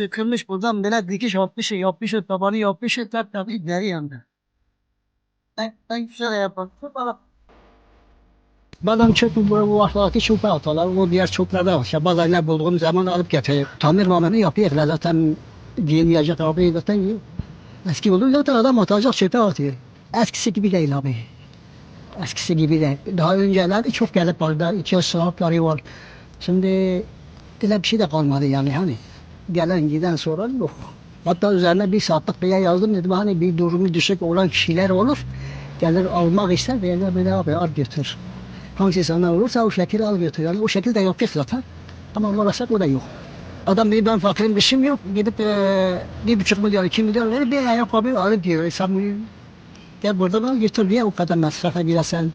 Sıkılmış buradan böyle dikiş yapmış, yapmış, tabanı yapmış, hep tabii ileri yandı. Ben, ben şöyle yapalım. Bazen çöpü bu bu aşağıdaki çöpe. O diğer çöplerde var. İşte bazen ne bulduğum zaman alıp getiriyor. Tamir mamını yapıyorlar zaten. Giyinmeyecek abi zaten. Eski olur zaten adam atacak çöpe atıyor. Eskisi gibi değil abi. Eskisi gibi değil. Daha önceler çok gelip vardı. İki saatleri var. Şimdi öyle bir şey de kalmadı yani hani. Gelen giden sonra yok. Hatta üzerine bir saatlik bir yer yazdım dedim hani bir durumu düşük olan kişiler olur. Gelir almak ister böyle böyle abi al götür. Hangisi sana olursa o şekilde al götür. Yani o şekilde yapıyor zaten. Ama uğraşsak o da yok. Adam dedi ben fakirim bir şeyim yok. Gidip eee bir buçuk milyon, iki milyon verip bir ayakkabı alıp diyor. Sen gel buradan al götür diye o kadar masrafa girersen.